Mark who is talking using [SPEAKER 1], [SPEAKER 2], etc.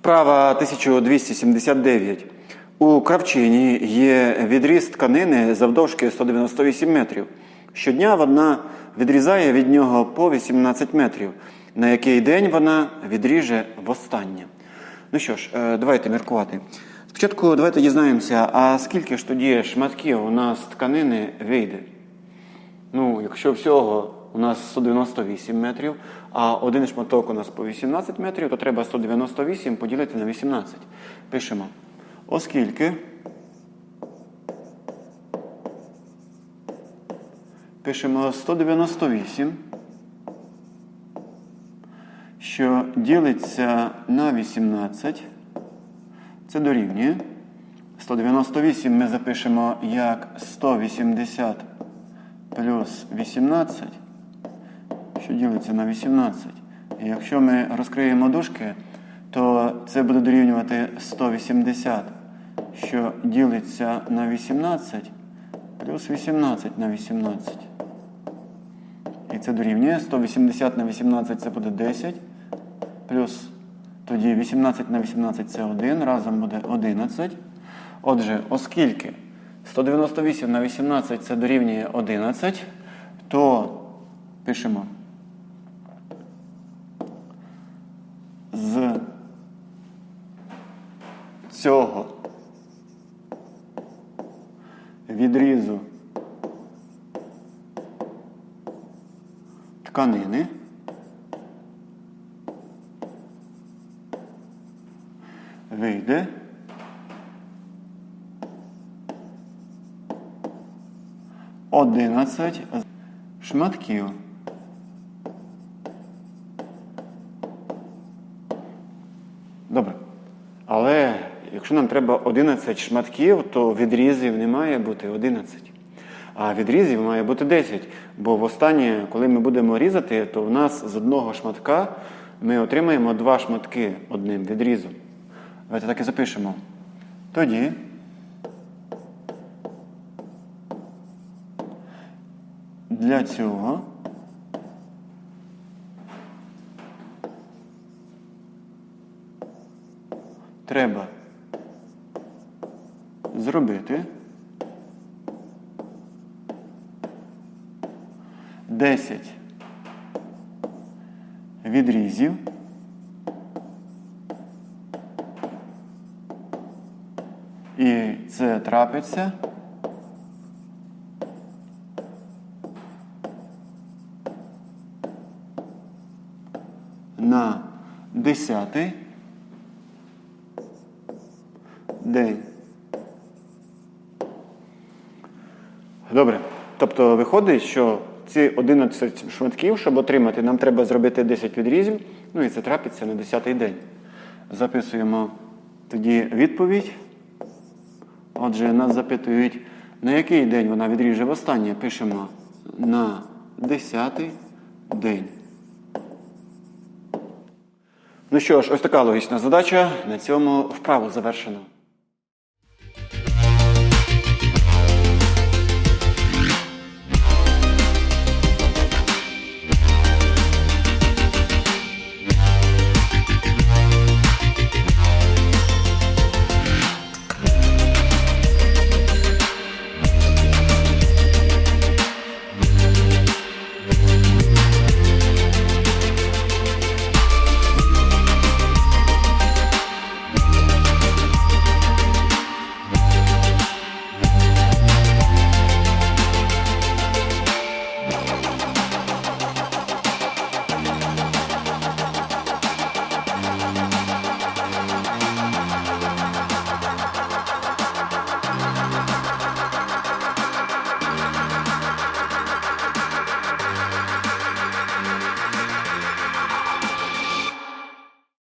[SPEAKER 1] Вправа 1279. У кравчині є відріз тканини завдовжки 198 метрів. Щодня вона відрізає від нього по 18 метрів. На який день вона відріже востаннє? Ну що ж, е, давайте міркувати. Спочатку давайте дізнаємося, а скільки ж тоді шматків у нас тканини вийде? Ну, якщо всього у нас 198 метрів, а один шматок у нас по 18 метрів, то треба 198 поділити на 18. Пишемо. Оскільки. Пишемо 198, що ділиться на 18. Це дорівнює. 198 ми запишемо як 180 плюс 18, що ділиться на 18. І якщо ми розкриємо дужки, то це буде дорівнювати 180, що ділиться на 18, плюс 18 на 18. І це дорівнює 180 на 18 це буде 10, плюс тоді 18 на 18 це 1, разом буде 11. Отже, оскільки 198 на 18 це дорівнює 11, то пишемо з цього відрізу тканини вийде одинадцять шматків. Добре. Але якщо нам треба 11 шматків, то відрізів не має бути 11. А відрізів має бути 10. Бо в останнє, коли ми будемо різати, то в нас з одного шматка ми отримаємо два шматки одним відрізом. Давайте так і запишемо. Тоді. Для цього треба зробити. 10 відрізів. І це трапиться. На 10 день. Добре. Тобто виходить, що ці 11 шматків, щоб отримати, нам треба зробити 10 відрізів, ну і це трапиться на 10-й день. Записуємо тоді відповідь. Отже, нас запитують, на який день вона відріже востаннє. Пишемо на 10-й день. Ну що ж, ось така логічна задача. На цьому вправу завершено.